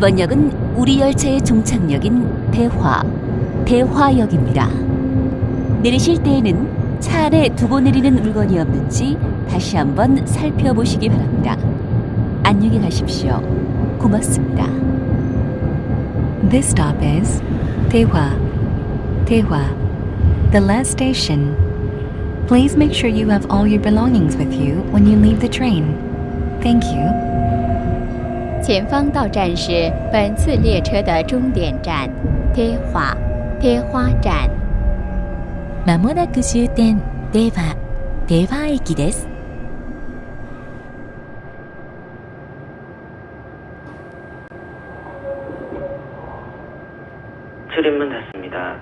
이번 역은 우리 열차의 종착역인 대화, 대화역입니다. 내리실 때에는 차 안에 두고 내리는 물건이 없는지 다시 한번 살펴보시기 바랍니다. 안녕히 가십시오. 고맙습니다. This stop is Tehwa. Tehwa, the last station. Please make sure you have all your belongings with you when you leave the train. Thank you. 前方到站是本次列车的终点站贴花贴花站。まもなく終点出羽出羽駅です。 출입문 닫습니다.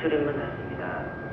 출입문 닫습니다.